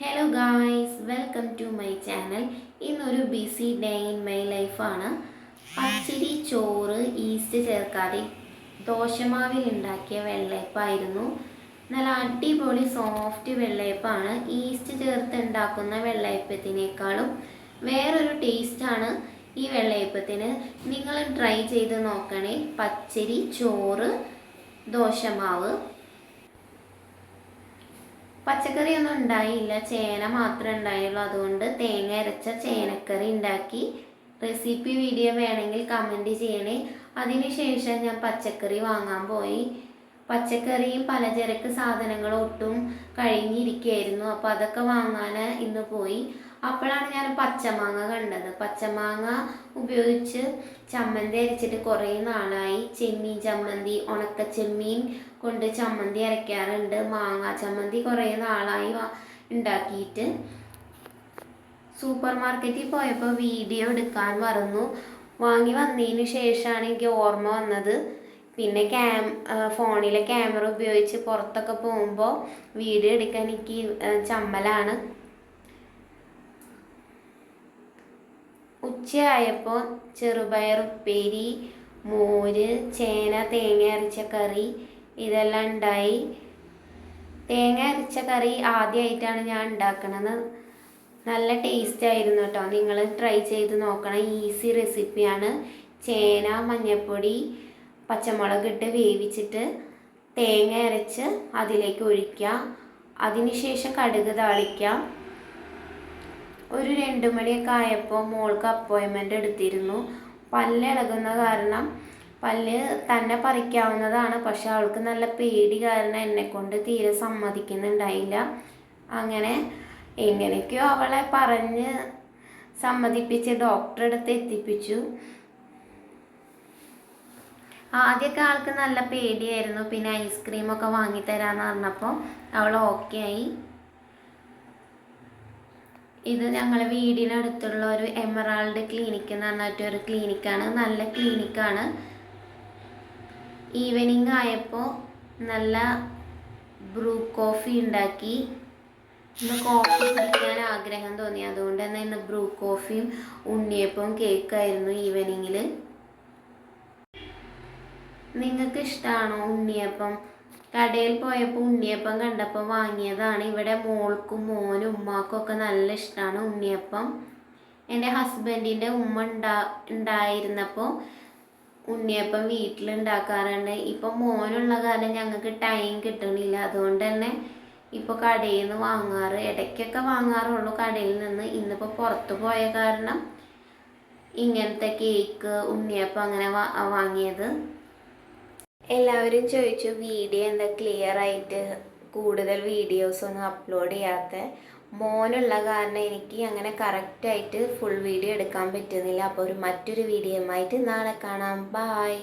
Hello guys welcome to my channel ഇന്നൊരു busy day in my ലൈഫാണ് പച്ചരി ചോറ് ഈസ്റ്റ് ചേർക്കാതെ ദോശമാവിൽ ഉണ്ടാക്കിയ വെള്ളയപ്പായിരുന്നു. നല്ല അടിപൊളി സോഫ്റ്റ് വെള്ളയപ്പാണ്. ഈസ്റ്റ് ചേർത്ത് ഉണ്ടാക്കുന്ന വെള്ളയപ്പത്തിനേക്കാളും വേറൊരു ടേസ്റ്റാണ് ഈ വെള്ളയപ്പത്തിന്. നിങ്ങൾ ട്രൈ ചെയ്ത് നോക്കണേ. പച്ചരി ചോറ് ദോശമാവ്. പച്ചക്കറി ഒന്നും ഉണ്ടായില്ല. ചേന മാത്രമേ ഉണ്ടായുള്ളൂ. അതുകൊണ്ട് തേങ്ങ അരച്ച ചേനക്കറി ഉണ്ടാക്കി. റെസിപ്പി വീഡിയോ വേണമെങ്കിൽ കമന്റ് ചെയ്യണേ. അതിനുശേഷം ഞാൻ പച്ചക്കറി വാങ്ങാൻ പോയി. പച്ചക്കറിയും പലചരക്ക് സാധനങ്ങളും ഒട്ടും കഴിഞ്ഞിരിക്കുകയായിരുന്നു. അപ്പോൾ അതൊക്കെ വാങ്ങാൻ ഇന്ന് പോയി. അപ്പോഴാണ് ഞാൻ പച്ചമാങ്ങ കണ്ടത്. പച്ചമാങ്ങ ഉപയോഗിച്ച് ചമ്മന്തി അരച്ചിട്ട് കുറേ നാളായി. ചെമ്മീൻ ചമ്മന്തി ഉണക്ക ചെമ്മീൻ കൊണ്ട് ചമ്മന്തി അരയ്ക്കാറുണ്ട്. മാങ്ങ ചമ്മന്തി കുറേ നാളായി ഉണ്ടാക്കിയിട്ട്. സൂപ്പർ മാർക്കറ്റിൽ പോയപ്പോൾ വീഡിയോ എടുക്കാൻ മറന്നു. വാങ്ങി വന്നതിന് ശേഷമാണ് എനിക്ക് ഓർമ്മ വന്നത്. പിന്നെ ക്യാം ഫോണിലെ ക്യാമറ ഉപയോഗിച്ച് പുറത്തൊക്കെ പോകുമ്പോൾ വീഡിയോ എടുക്കാൻ എനിക്ക് ചമ്മലാണ്. ഉച്ചയായപ്പോൾ ചെറുപയർ ഉപ്പേരി മോര് ചേന തേങ്ങ അരച്ച കറി ഇതെല്ലാം ഉണ്ടായി. തേങ്ങ അരച്ച കറി ആദ്യമായിട്ടാണ് ഞാൻ ഉണ്ടാക്കണത്. നല്ല ടേസ്റ്റ് ആയിരുന്നു കേട്ടോ. നിങ്ങൾ ട്രൈ ചെയ്ത് നോക്കണം. ഈസി റെസിപ്പിയാണ് ചേന മഞ്ഞൾപ്പൊടി പച്ചമുളക് ഇട്ട് വേവിച്ചിട്ട് തേങ്ങ അരച്ച് അതിലേക്ക് ഒഴിക്കുക. അതിനുശേഷം കടുക് താളിക്കാം ഒരു രണ്ട് മണിയൊക്കെ ആയപ്പോൾ മോൾക്ക് അപ്പോയിൻമെന്റ് എടുത്തിരുന്നു. പല്ല് ഇളകുന്ന കാരണം പല്ല് തന്നെ പറിക്കാവുന്നതാണ്. പക്ഷെ അവൾക്ക് നല്ല പേടി കാരണം എന്നെ കൊണ്ട് തീരെ സമ്മതിക്കുന്നുണ്ടായില്ല. അങ്ങനെ എങ്ങനെയൊക്കെയോ അവളെ പറഞ്ഞ് സമ്മതിപ്പിച്ച് ഡോക്ടറെ അടുത്ത് എത്തിപ്പിച്ചു. ആദ്യമൊക്കെ ആൾക്ക് നല്ല പേടിയായിരുന്നു. പിന്നെ ഐസ്ക്രീമൊക്കെ വാങ്ങിത്തരാന്ന് പറഞ്ഞപ്പോൾ അവൾ ഓക്കെ ആയി. ഇത് ഞങ്ങളെ വീടിനടുത്തുള്ള ഒരു എമറാൾഡ് ക്ലിനിക്ക് എന്ന് പറഞ്ഞിട്ട് ഒരു ക്ലിനിക്കാണ് നല്ല ക്ലിനിക്കാണ് ഈവനിങ് ആയപ്പോൾ നല്ല ബ്രൂ കോഫി ഉണ്ടാക്കി. ഇന്ന് കോഫി കുടിക്കാൻ ആഗ്രഹം തോന്നി. അതുകൊണ്ട് തന്നെ ഇന്ന് ബ്രൂ കോഫിയും ഉണ്ണിയപ്പവും കേക്കായിരുന്നു ഈവനിങ്ങിൽ നിങ്ങൾക്ക് ഇഷ്ടമാണോ ഉണ്ണിയപ്പം? കടയിൽ പോയപ്പോൾ ഉണ്ണിയപ്പം കണ്ടപ്പോൾ വാങ്ങിയതാണ്. ഇവിടെ മോൾക്കും മോനും ഉമ്മാക്കും ഒക്കെ നല്ല ഇഷ്ടമാണ് ഉണ്ണിയപ്പം. എന്റെ ഹസ്ബൻഡിന്റെ ഉമ്മ ഉണ്ടാ ഉണ്ടായിരുന്നപ്പോൾ ഉണ്ണിയപ്പം വീട്ടിലുണ്ടാക്കാറുണ്ട്. ഇപ്പം മോനുള്ള കാരണം ഞങ്ങൾക്ക് ടൈം കിട്ടണില്ല. അതുകൊണ്ട് തന്നെ ഇപ്പോൾ കടയിൽ നിന്ന് വാങ്ങാറ് ഇടയ്ക്കൊക്കെ വാങ്ങാറുള്ളൂ കടയിൽ നിന്ന്. ഇന്നിപ്പോൾ പുറത്ത് പോയ കാരണം ഇങ്ങനത്തെ കേക്ക് ഉണ്ണിയപ്പം അങ്ങനെ വാങ്ങിയത്. എല്ലാവരും ചോദിച്ചു വീഡിയോ എന്താ ക്ലിയർ ആയിട്ട്? കൂടുതൽ വീഡിയോസ് ഒന്നും അപ്ലോഡ് ചെയ്യാത്ത? മോനുള്ള കാരണം എനിക്ക് അങ്ങനെ കറക്റ്റായിട്ട് ഫുൾ വീഡിയോ എടുക്കാൻ പറ്റുന്നില്ല. അപ്പോൾ ഒരു മറ്റൊരു വീഡിയോയുമായിട്ട് നാളെ കാണാം. ബായ്